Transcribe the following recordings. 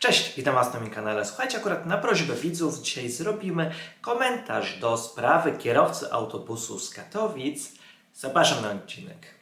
Cześć, witam Was na moim kanale. Słuchajcie, akurat na prośbę widzów dzisiaj zrobimy komentarz do sprawy kierowcy autobusu z Katowic. Zapraszam na odcinek.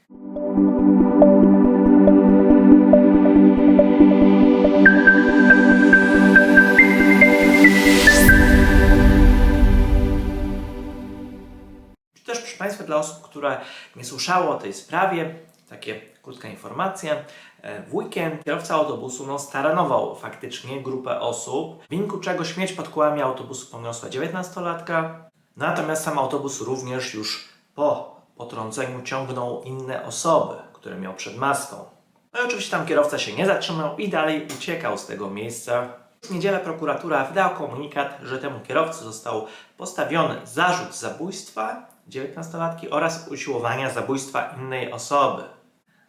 Też proszę Państwa, dla osób, które nie słyszały o tej sprawie, takie krótka informacja. E, W weekend kierowca autobusu no, staranował faktycznie grupę osób, w wyniku czego śmierć pod kołami autobusu poniosła 19-latka, natomiast sam autobus również już po potrąceniu ciągnął inne osoby, które miał przed maską. No i oczywiście tam kierowca się nie zatrzymał i dalej uciekał z tego miejsca. W niedzielę prokuratura wydała komunikat, że temu kierowcy został postawiony zarzut zabójstwa 19-latki oraz usiłowania zabójstwa innej osoby.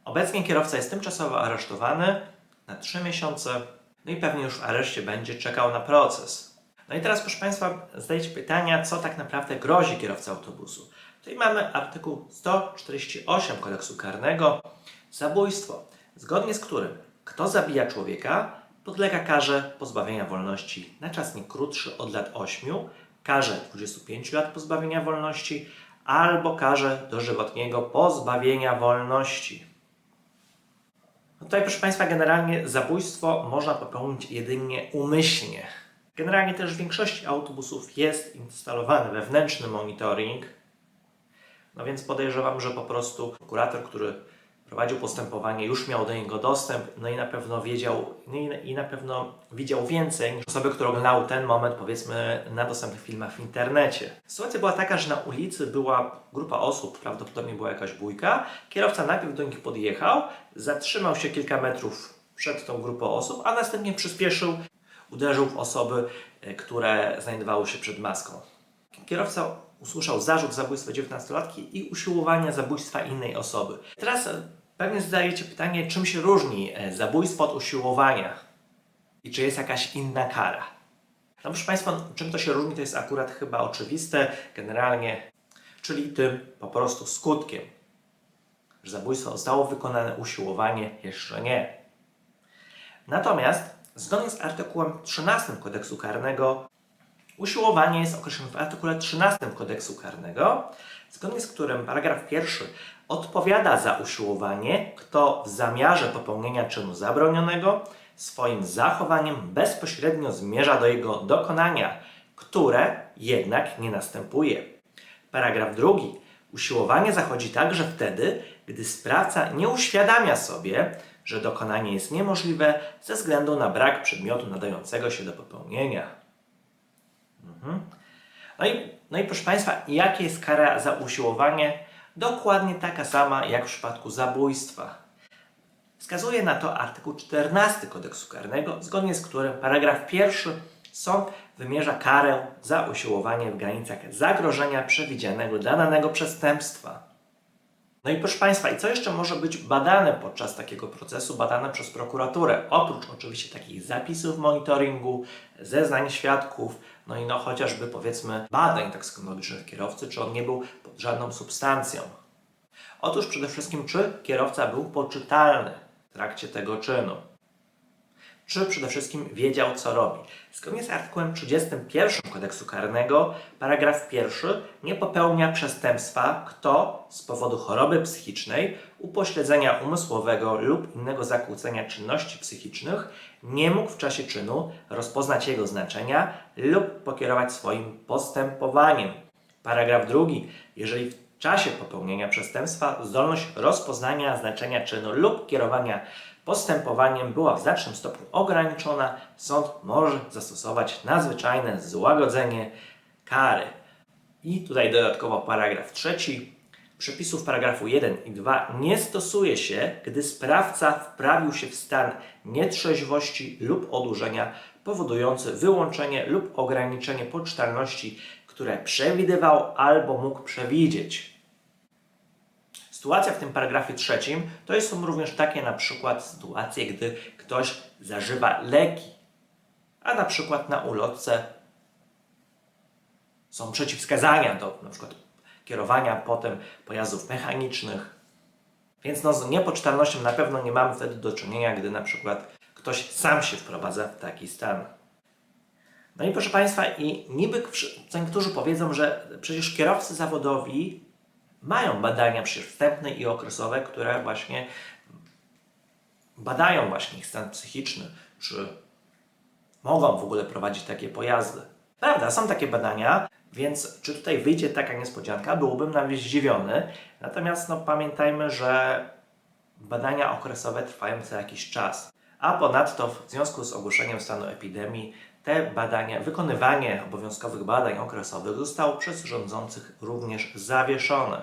Obecnie kierowca jest tymczasowo aresztowany na 3 miesiące, no i pewnie już w areszcie będzie czekał na proces. No i teraz, proszę Państwa, zadajcie pytania, co tak naprawdę grozi kierowcy autobusu. Tutaj mamy artykuł 148 kodeksu karnego, zabójstwo, zgodnie z którym kto zabija człowieka, podlega karze pozbawienia wolności na czas nie krótszy od lat 8, karze 25 lat pozbawienia wolności albo karze dożywotniego pozbawienia wolności. No tutaj, proszę Państwa, generalnie zabójstwo można popełnić jedynie umyślnie. Generalnie też w większości autobusów jest instalowany wewnętrzny monitoring, no więc podejrzewam, że po prostu kurator, który prowadził postępowanie, już miał do niego dostęp, no i na pewno wiedział, no i, na pewno widział więcej niż osoby, które oglądały ten moment, powiedzmy, na dostępnych filmach w internecie. Sytuacja była taka, że na ulicy była grupa osób, prawdopodobnie była jakaś bójka. Kierowca najpierw do nich podjechał, zatrzymał się kilka metrów przed tą grupą osób, a następnie przyspieszył, uderzył w osoby, e, które znajdowały się przed maską. Kierowca usłyszał zarzut zabójstwa 19-latki i usiłowania zabójstwa innej osoby. Teraz e, pewnie zadajecie pytanie, czym się różni e, zabójstwo od usiłowania i czy jest jakaś inna kara. No proszę Państwa, czym to się różni, to jest akurat chyba oczywiste, generalnie, czyli tym po prostu skutkiem, że zabójstwo zostało wykonane, usiłowanie jeszcze nie. Natomiast zgodnie z artykułem 13 kodeksu karnego Usiłowanie jest określone w artykule 13 kodeksu karnego, zgodnie z którym paragraf pierwszy odpowiada za usiłowanie, kto w zamiarze popełnienia czynu zabronionego swoim zachowaniem bezpośrednio zmierza do jego dokonania, które jednak nie następuje. Paragraf drugi. Usiłowanie zachodzi także wtedy, gdy sprawca nie uświadamia sobie, że dokonanie jest niemożliwe ze względu na brak przedmiotu nadającego się do popełnienia. No i, no i proszę Państwa, jakie jest kara za usiłowanie? Dokładnie taka sama jak w przypadku zabójstwa. Wskazuje na to artykuł 14 kodeksu karnego, zgodnie z którym paragraf pierwszy sąd wymierza karę za usiłowanie w granicach zagrożenia przewidzianego dla danego przestępstwa. No i proszę Państwa, i co jeszcze może być badane podczas takiego procesu, badane przez prokuraturę? Oprócz oczywiście takich zapisów monitoringu, zeznań świadków, no i no chociażby powiedzmy badań toksykologicznych kierowcy, czy on nie był pod żadną substancją. Otóż przede wszystkim, czy kierowca był poczytalny w trakcie tego czynu. Czy przede wszystkim wiedział, co robi. Zgodnie z artykułem 31 kodeksu karnego, paragraf pierwszy nie popełnia przestępstwa, kto z powodu choroby psychicznej, upośledzenia umysłowego lub innego zakłócenia czynności psychicznych nie mógł w czasie czynu rozpoznać jego znaczenia lub pokierować swoim postępowaniem. Paragraf drugi. Jeżeli w czasie popełnienia przestępstwa zdolność rozpoznania znaczenia czynu lub kierowania postępowaniem była w znacznym stopniu ograniczona, sąd może zastosować nadzwyczajne złagodzenie kary. I tutaj dodatkowo paragraf trzeci. Przepisów paragrafu 1 i 2 nie stosuje się, gdy sprawca wprawił się w stan nietrzeźwości lub odurzenia powodujący wyłączenie lub ograniczenie poczytalności, które przewidywał albo mógł przewidzieć. Sytuacja w tym paragrafie trzecim to są również takie na przykład sytuacje, gdy ktoś zażywa leki, a na przykład na ulotce są przeciwwskazania do na przykład kierowania potem pojazdów mechanicznych. Więc no, z niepoczytalnością na pewno nie mamy wtedy do czynienia, gdy na przykład ktoś sam się wprowadza w taki stan. No i proszę Państwa, i niby niektórzy powiedzą, że przecież kierowcy zawodowi mają badania przecież wstępne i okresowe, które właśnie badają właśnie ich stan psychiczny, czy mogą w ogóle prowadzić takie pojazdy. Prawda, są takie badania, więc czy tutaj wyjdzie taka niespodzianka, byłbym nawet zdziwiony. Natomiast no, pamiętajmy, że badania okresowe trwają co jakiś czas. A ponadto w związku z ogłoszeniem stanu epidemii te badania, wykonywanie obowiązkowych badań okresowych zostało przez rządzących również zawieszone.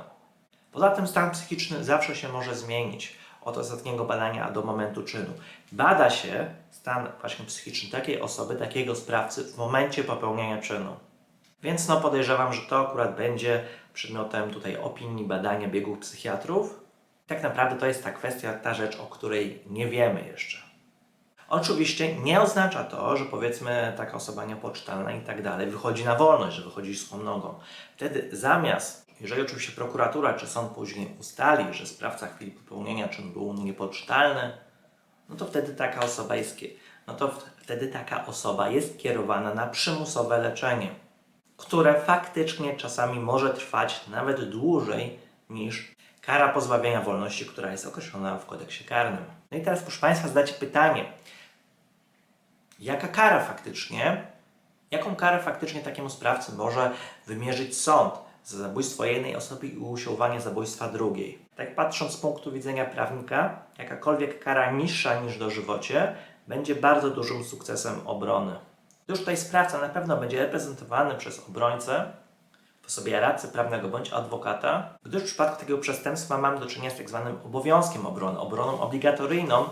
Poza tym stan psychiczny zawsze się może zmienić od ostatniego badania do momentu czynu. Bada się stan właśnie psychiczny takiej osoby, takiego sprawcy w momencie popełnienia czynu. Więc no podejrzewam, że to akurat będzie przedmiotem tutaj opinii, badania biegłych psychiatrów. Tak naprawdę to jest ta kwestia, ta rzecz, o której nie wiemy jeszcze. Oczywiście nie oznacza to, że powiedzmy taka osoba niepoczytalna i tak dalej wychodzi na wolność, że wychodzi z nogą. Wtedy zamiast, jeżeli oczywiście prokuratura czy sąd później ustali, że sprawca w chwili popełnienia czynu był niepoczytalny, no to wtedy taka osoba jest, no to wtedy taka osoba jest kierowana na przymusowe leczenie, które faktycznie czasami może trwać nawet dłużej niż kara pozbawienia wolności, która jest określona w kodeksie karnym. No i teraz proszę Państwa zadacie pytanie, jaka kara faktycznie, jaką karę faktycznie takiemu sprawcy może wymierzyć sąd za zabójstwo jednej osoby i usiłowanie zabójstwa drugiej. Tak patrząc z punktu widzenia prawnika, jakakolwiek kara niższa niż dożywocie będzie bardzo dużym sukcesem obrony. Już tutaj sprawca na pewno będzie reprezentowany przez obrońcę osobie radcy prawnego bądź adwokata, gdyż w przypadku takiego przestępstwa mam do czynienia z tak zwanym obowiązkiem obrony, obroną obligatoryjną.